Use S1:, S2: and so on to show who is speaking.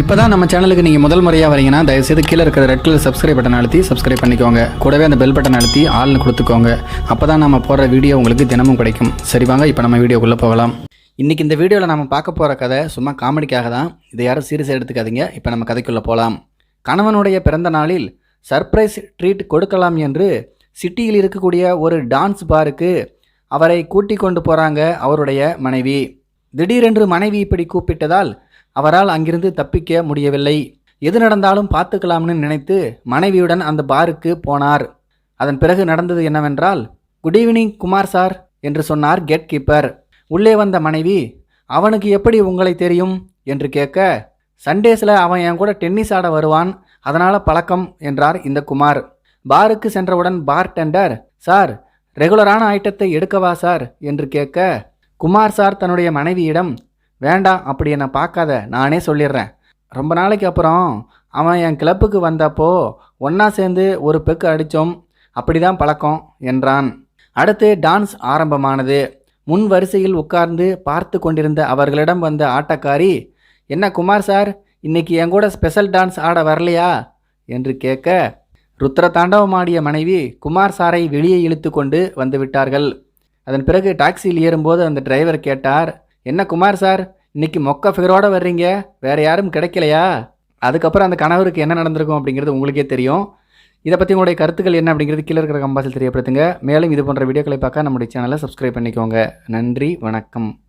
S1: இப்போ தான் நம்ம சேனலுக்கு நீங்கள் முதல் முறையாக வரீங்கன்னா தயவுசெய்து கீழே இருக்கிற ரெட் கலர் சப்ஸ்கிரைப் பட்டன் அழுத்தி சப்ஸ்கிரைப் பண்ணிக்கோங்க. கூடவே அந்த பெல் பட்டன் அழுத்தி ஆள்னு கொடுத்துக்கோங்க. அப்போ தான் நம்ம போடுற வீடியோ உங்களுக்கு தினமும் கிடைக்கும். சரி வாங்க இப்போ நம்ம வீடியோக்குள்ளே போகலாம். இன்றைக்கி இந்த வீடியோவில் நம்ம பார்க்க போகிற கதை சும்மா காமெடிக்காக தான். இதை யாரும் சீரியஸாக எடுத்துக்காதீங்க. இப்போ நம்ம கதைக்குள்ளே போகலாம் கணவனுடைய பிறந்த நாளில் சர்ப்ரைஸ் ட்ரீட் கொடுக்கலாம் என்று சிட்டியில் இருக்கக்கூடிய ஒரு டான்ஸ் பாருக்கு அவரை கூட்டி கொண்டு போகிறாங்க அவருடைய மனைவி. திடீரென்று மனைவி இப்படி கூப்பிட்டதால் அவரால் அங்கிருந்து தப்பிக்க முடியவில்லை. எது நடந்தாலும் பார்த்துக்கலாம்னு நினைத்து மனைவியுடன் அந்த பாருக்கு போனார். அதன் பிறகு நடந்தது என்னவென்றால் குட் ஈவினிங் குமார் சார் என்று சொன்னார் கேட் கீப்பர். உள்ளே வந்த மனைவி அவனுக்கு எப்படி உங்களை தெரியும்? என்று கேட்க சண்டேஸில் அவன் என் கூட டென்னிஸ் ஆட வருவான் அதனால் பழக்கம் என்றார் இந்த குமார். பாருக்கு சென்றவுடன் பார் டெண்டர் சார் ரெகுலரான ஐட்டத்தை எடுக்கவா சார்? என்று கேட்க குமார் சார் தன்னுடைய மனைவியிடம் வேண்டாம் அப்படி என்னை பார்க்காத. நானே சொல்லிடுறேன். ரொம்ப நாளைக்கு அப்புறம் அவன் என் கிளப்புக்கு வந்தப்போ ஒன்றா சேர்ந்து ஒரு பெக்கு அடித்தோம். அப்படிதான் பழக்கம் என்றான். அடுத்து டான்ஸ் ஆரம்பமானது. முன் வரிசையில் உட்கார்ந்து பார்த்து கொண்டிருந்த அவர்களிடம் வந்த ஆட்டக்காரி என்ன குமார் சார் இன்னைக்கு என் கூட ஸ்பெஷல் டான்ஸ் ஆட வரலையா? என்று கேட்க ருத்ர தாண்டவமாடிய மனைவி குமார் சாரை வெளியே இழுத்து கொண்டு வந்து விட்டார்கள். அதன் பிறகு டாக்ஸியில் ஏறும்போது அந்த டிரைவர் கேட்டார் என்ன குமார் சார் இன்னைக்கு மொக்க ஃபிகரோட வர்றீங்க? வேறு யாரும் கிடைக்கலையா? அதுக்கப்புறம் அந்த கணவருக்கு என்ன நடந்திருக்கும் அப்படிங்கிறது உங்களுக்கே தெரியும். இதை பற்றி உங்களுடைய கருத்துக்கள் என்ன அப்படிங்கிறது கீழே இருக்கிற கம்பாசில் தெரியப்படுத்துங்க. மேலும் இது போன்ற வீடியோக்களை பார்க்க நம்முடைய சேனலை சப்ஸ்கிரைப் பண்ணிக்கோங்க. நன்றி வணக்கம்.